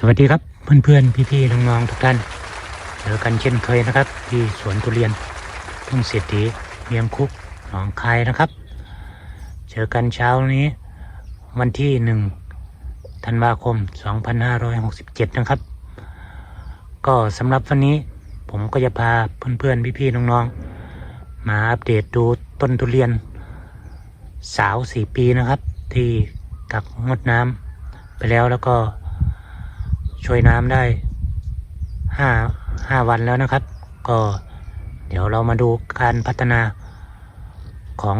สวัสดีครับเพื่อนๆพี่ๆน้องๆทุกท่านเจอกันเช่นเคยนะครับ ที่สวนทุเรียนทุ่งเศรษฐีเมียงคุกหนองคายนะครับ เจอกันเช้านี้ วันที่หนึ่งธันวาคม 2567 นะครับ ก็สำหรับวันนี้ผมก็จะพาเพื่อนๆพี่ๆน้องๆ มาอัปเดตดูต้นทุเรียน สาวสี่ปีนะครับ ที่กักงดน้ำไปแล้วแล้วก็ ช่วยน้ำได้ห้าห้าวันแล้วนะครับ ก็เดี๋ยวเรามาดูการพัฒนาของ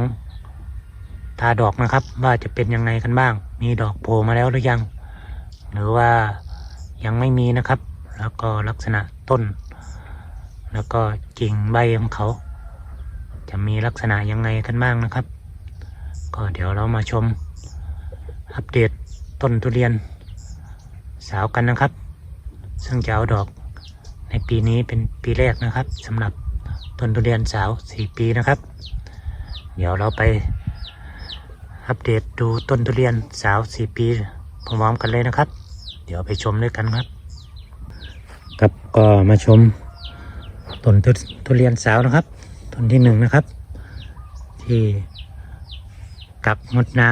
ตาดอกนะครับ ว่าจะเป็นยังไงกันบ้าง มีดอกโผล่มาแล้วหรือยัง หรือว่ายังไม่มีนะครับ แล้วก็ลักษณะต้น แล้วก็กิ่งใบของเขา จะมีลักษณะยังไงกันบ้างนะครับ ก็เดี๋ยวเรามาชมอัปเดตต้นทุเรียน สาวกันนะครับ ซึ่งจะเอาดอกในปีนี้เป็นปีแรกนะครับสำหรับต้นทุเรียนสาวสี่ปีนะครับ เดี๋ยวเราไปอัปเดตดูต้นทุเรียนสาวสี่ปีพร้อมๆกันเลยนะครับ เดี๋ยวไปชมด้วยกันครับครับก็มาชมต้นทุเรียนสาวนะครับต้นที่หนึ่งนะครับ ที่กักงดน้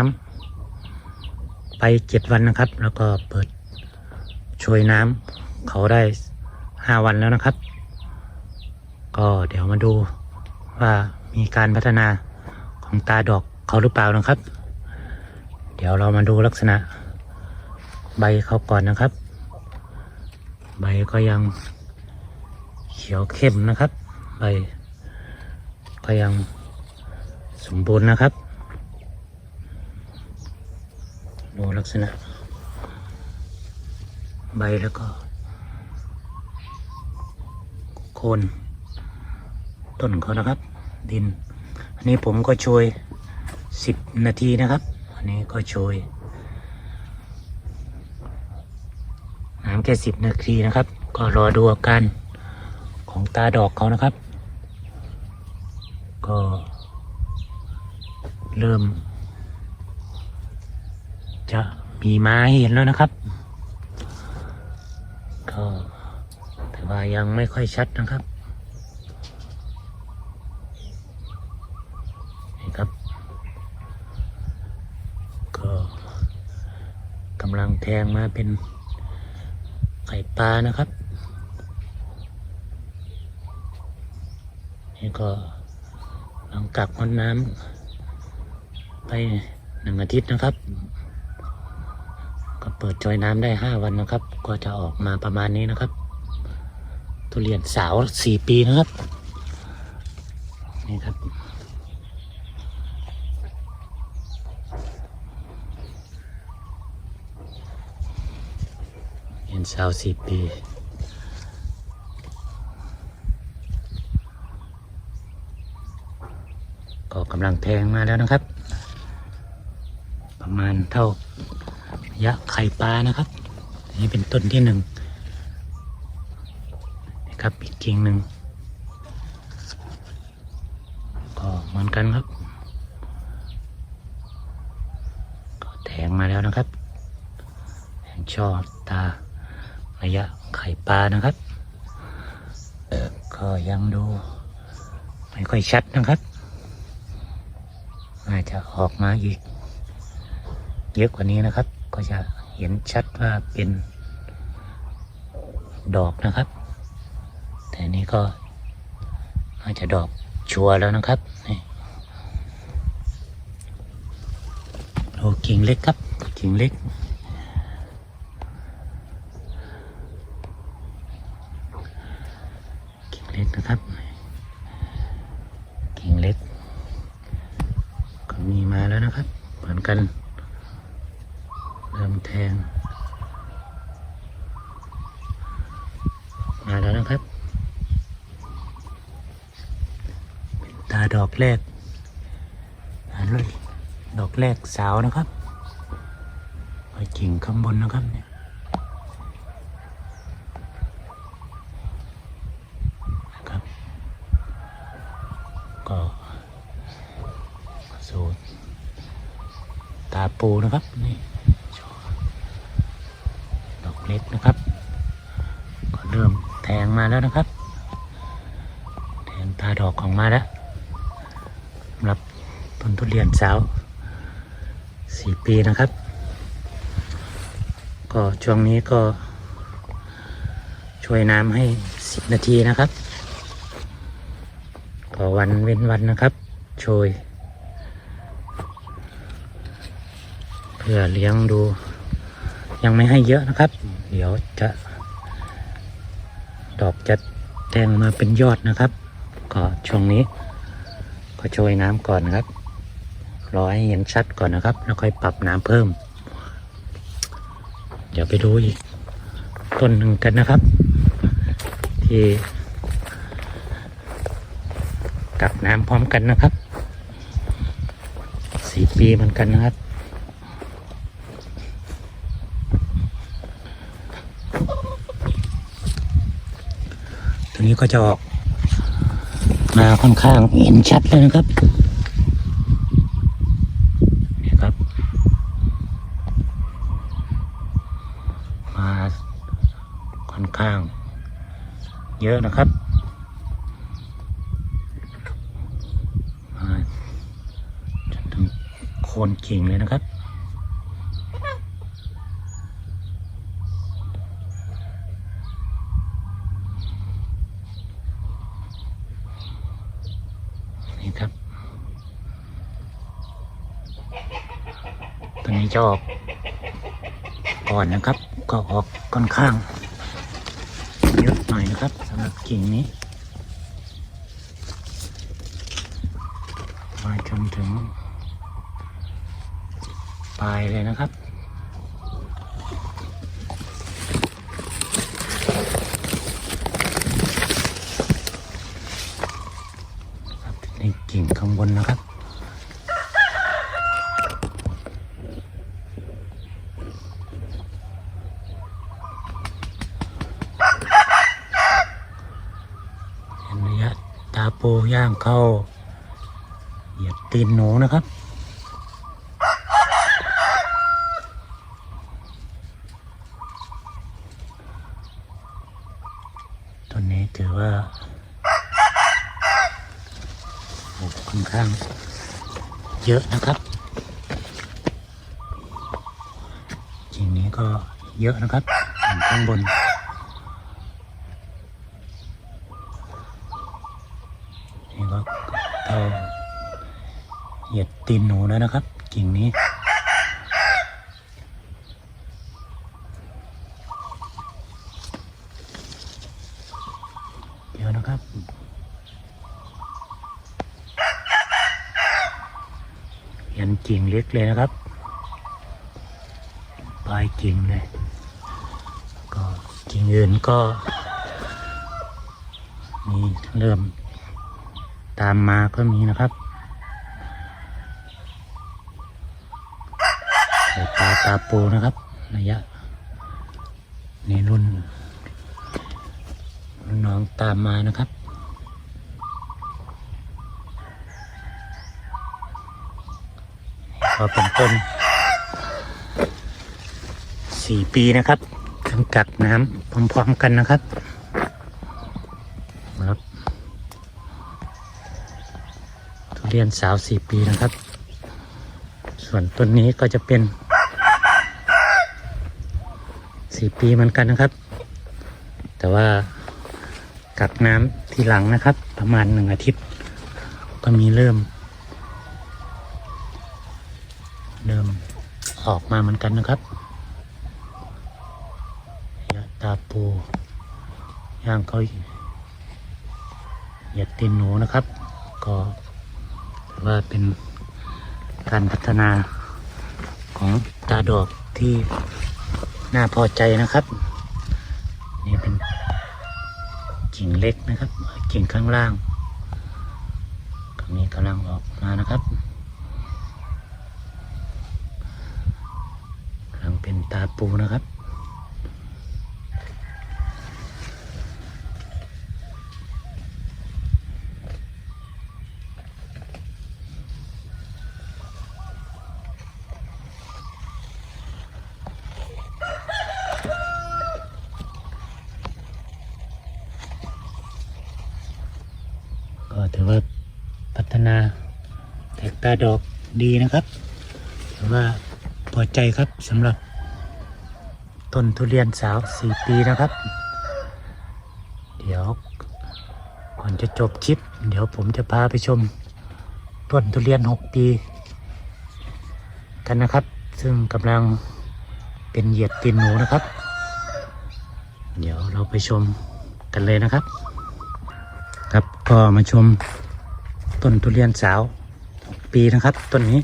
ำไปเจ็ดวันนะครับ แล้วก็เปิด ช่วยน้ำเขาได้ห้าวันแล้วนะครับ ก็เดี๋ยวมาดูว่ามีการพัฒนาของตาดอกเขาหรือเปล่านะครับ เดี๋ยวเรามาดูลักษณะใบเขาก่อนนะครับ ใบก็ยังเขียวเข้มนะครับ ใบก็ยังสมบูรณ์นะครับ ดูลักษณะ ใบแล้วก็ โคนต้นเขานะครับ ดิน อันนี้ผมก็ช่วยสิบนาทีนะครับ อันนี้ก็ช่วยน้ำแค่สิบนาทีนะครับ ก็รอดูอาการของตาดอกเขานะครับ ก็เริ่ม จะมีไม้เห็นแล้วนะครับ ก็แต่ว่ายังไม่ค่อยชัดนะครับนี่ครับ ก็กำลังแทงมาเป็นไข่ปลานะครับ นี่ก็หลังกักมันน้ำไปหนึ่งอาทิตย์นะครับ ก็เปิดจอยน้ำได้ห้าวันนะครับ ก็จะออกมาประมาณนี้นะครับ ทุเรียนสาวสี่ปีนะครับ นี่ครับเรียนสาวสี่ปีก็กำลังแทงมาแล้วนะครับ ประมาณเท่า ยะไข่ปลานะครับนนี้เป็นต้นที่หนึ่งนะครับอีกกิ่งหนึ่งก็เหมือนกันครับ ก็แทงมาแล้วนะครับแทงช่อตาระยะไข่ปลานะครับก็ยังดูไม่ค่อยชัดนะครับน่าจะออกมาอีก เยอะกว่านี้นะครับ ก็จะเห็นชัดว่าเป็นดอกนะครับ แต่นี้ก็อาจจะดอกชัวร์แล้วนะครับโอ้กิ่งเล็กครับกิ่งเล็กกิ่งเล็กนะครับ กิ่งเล็ก ก็มีมาแล้วนะครับ เหมือนกัน เริ่มแทง มาแล้วนะครับ เป็นตาดอก แรกดอกแรกสาวนะครับไปกิ่งข้างบนนะครับเนี่ยนะครับ ก็สูตรตาปูนะครับนี่ดอกเล็กนะครับ ก็เริ่มแทงมาแล้วนะครับ แทงตาดอกของมาแล้วสำหรับต้นทุเรียนสาวสี่ปีนะครับ ก็ช่วงนี้ก็ช่วยน้ำให้สิบนาทีนะครับ ก็วันเว้นวันนะครับ ช่วยเพื่อเลี้ยงดู ยังไม่ให้เยอะนะครับ เดี๋ยวจะดอกจะแทงมาเป็นยอดนะครับ ก็ช่วงนี้ก็ช่วยน้ำก่อนนะครับ รอให้เห็นชัดก่อนนะครับ แล้วค่อยปรับน้ำเพิ่ม เดี๋ยวไปดูอีกต้นหนึ่งกันนะครับ ที่กับน้ำพร้อมกันนะครับสี่ปีเหมือนกันนะครับตัวนี้ก็จะออกมาค่อนข้างเห็นชัดเลยนะครับนี่ครับ มาค่อน ข้าง เยอะนะครับจนถึงโคนกิ่งเลยนะครับนี่ครับตัวนี้จะออกก่อนนะครับ ก็ออกค่อนข้าง เยอะหน่อยนะครับสำหรับกิ่งนี้มาจนถึงปลายเลยนะครับครับในกิ่งข้างบนนะครับ เห็นระยะตาโปย่าง เข้า เหยียบตีนหนูนะครับต้นนี้ถือว่าโอ้ค่อนข้างเยอะนะครับจริงนี้ก็เยอะนะครับอยู่ข้างบนก็เท่าเหยียด ตีนหนูแล้วนะครับ กิ่งนี้เดี๋ยวนะครับเห็นกิ่งเล็กเลยนะครับปลายกิ่งเลยก็กิ่งอื่นก็มีเริ่มตามมาก็มีนะครับใส่ปลาตาปูนะครับระยะนรุ่นรุ่นน้องตามมานะครับ ก็เป็นต้นสี่ปีนะครับกำกัดน้ำพร้อมๆกันนะครับครับทุเรียนสาวสี่ปีนะครับ ส่วนต้นนี้ก็จะเป็น สี่ปีเหมือนกันนะครับ แต่ว่ากักน้ำทีหลังนะครับ ประมาณหนึ่งอาทิตย์ ก็มีเริ่ม เริ่มออกมาเหมือนกันนะครับยาตาปูย่างเขาเหยียดตีนหนูนะครับ ก็ถือว่าเป็นการพัฒนาของตาดอกที่ น่าพอใจนะครับ นี่เป็นกิ่งเล็กนะครับกิ่งข้างล่างตรงนี้กำลังออกมานะครับกำลังเป็นตาปูนะครับ ถือว่าพัฒนาแตกตาดอกดีนะครับว่าพอใจครับสำหรับต้นทุเรียนสาวสี่ปีนะครับ เดี๋ยวก่อนจะจบคลิป เดี๋ยวผมจะพาไปชมต้นทุเรียนหกปี กันนะครับ ซึ่งกำลังเป็นเหยียดตีนหนูนะครับ เดี๋ยวเราไปชมกันเลยนะครับ ครับก็มาชมต้นทุเรียนสาว ปีนะครับต้นนี้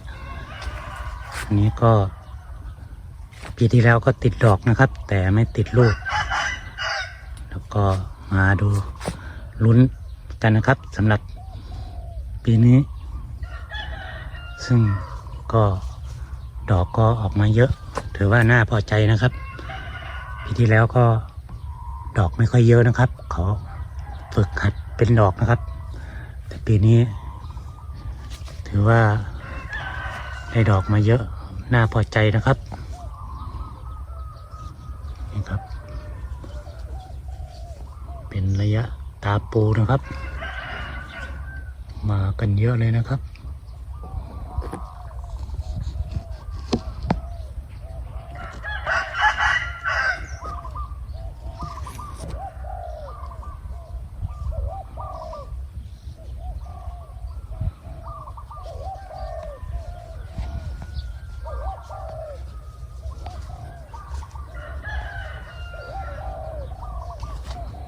อันนี้ก็ ปีที่แล้วก็ติดดอกนะครับ แต่ไม่ติดลูก แล้วก็มาดูลุ้นกันนะครับสำหรับปีนี้ ซึ่งก็ดอกก็ออกมาเยอะ ถือว่าน่าพอใจนะครับ ปีที่แล้วก็ดอกไม่ค่อยเยอะนะครับเขาฝึกหัดเป็นดอกนะครับ แต่ปีนี้ ถือว่าได้ดอกมาเยอะน่าพอใจนะครับนี่ครับ เป็นระยะตาปูนะครับ มากันเยอะเลยนะครับ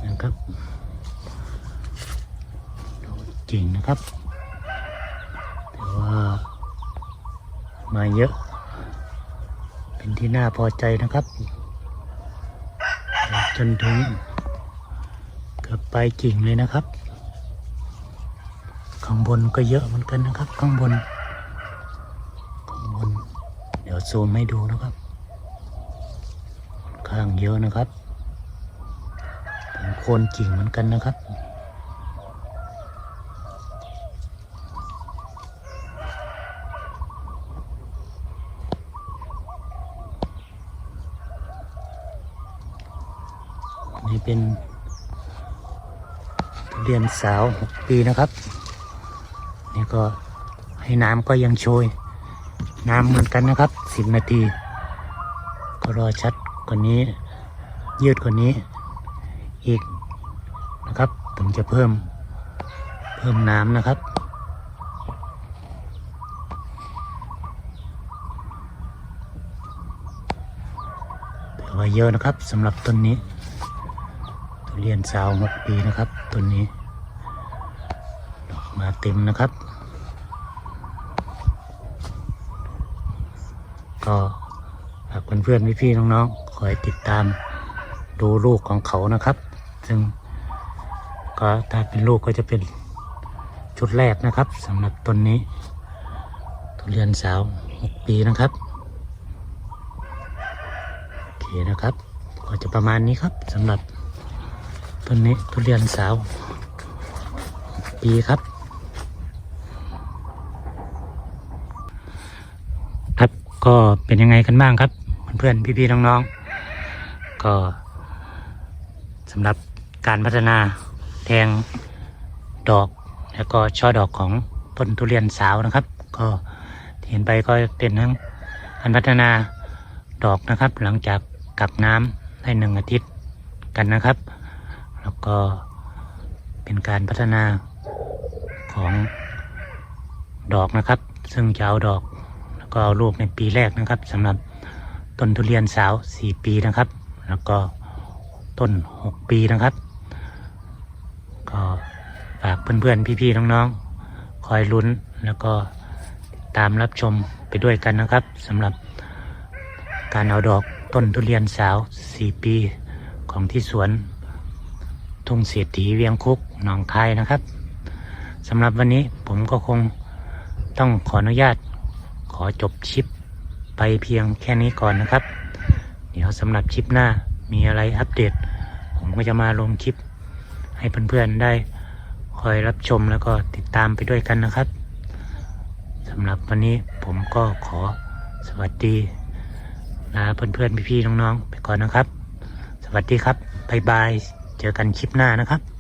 นะครับดอกจริงนะครับ แต่ว่ามาเยอะ เป็นที่น่าพอใจนะครับ จนถึงเกือบไปจริงเลยนะครับ ข้างบนก็เยอะเหมือนกันนะครับ ข้างบน ข้างบน เดี๋ยวซูมให้ดูนะครับ ข้างเยอะนะครับ โคนกิ่งเหมือนกันนะครับนี่เป็นทุเรียนสาวหกปีนะครับ นี่ก็ให้น้ำก็ยังโชย น้ำเหมือนกันนะครับสิบนาที ก็รอชัดกว่านี้ ยืดกว่านี้อีก นะครับถึงจะเพิ่มเพิ่มน้ำนะครับ ถือว่าเยอะนะครับสำหรับต้นนี้ทุเรียนสาวหกปีนะครับต้นนี้ดอกมาเต็มนะครับ ก็ฝากเพื่อนๆพี่ๆน้องๆคอยติดตามดูลูกของเขานะครับ ซึ่ง ก็ถ้าเป็นลูกก็จะเป็นชุดแรกนะครับสำหรับต้นนี้ ทุเรียนสาวหกปีนะครับโอเคนะครับ ก็จะประมาณนี้ครับสำหรับต้นนี้ทุเรียนสาวหกปีครับครับก็เป็นยังไงกันบ้างครับ เพื่อนๆพี่ๆน้องๆก็สำหรับการพัฒนา แทงดอกแล้วก็ช่อดอกของต้นทุเรียนสาวนะครับ ก็เห็นไปก็เป็นทั้งการพัฒนาดอกนะครับ หลังจากกักน้ำได้หนึ่งอาทิตย์กันนะครับ แล้วก็เป็นการพัฒนาของดอกนะครับ ซึ่งจะเอาดอกแล้วก็เอาลูกในปีแรกนะครับสำหรับต้นทุเรียนสาวสี่ปีนะครับ แล้วก็ต้นหกปีนะครับากเพื่อนๆ พี่ๆ น้องๆ คอยลุ้นแล้วก็ตามรับชมไปด้วยกันนะครับสำหรับการเอาดอกต้นทุเรียนสาวสี่ปีของที่สวน ทุ่งเศรษฐีเวียงคุกหนองคายนะครับสำหรับวันนี้ผมก็คงต้องขออนุญาตขอจบชิปไปเพียงแค่นี้ก่อนนะครับ เดี๋ยวสำหรับชิปหน้ามีอะไรอัปเดต ผมก็จะมาลงคลิปให้เพื่อนๆได้ คอยรับชมแล้วก็ติดตามไปด้วยกันนะครับสำหรับวันนี้ผมก็ขอสวัสดีลาเพื่อนๆพี่ๆน้องๆไปก่อนนะครับ สวัสดีครับบ๊ายบาย เจอกันคลิปหน้านะครับ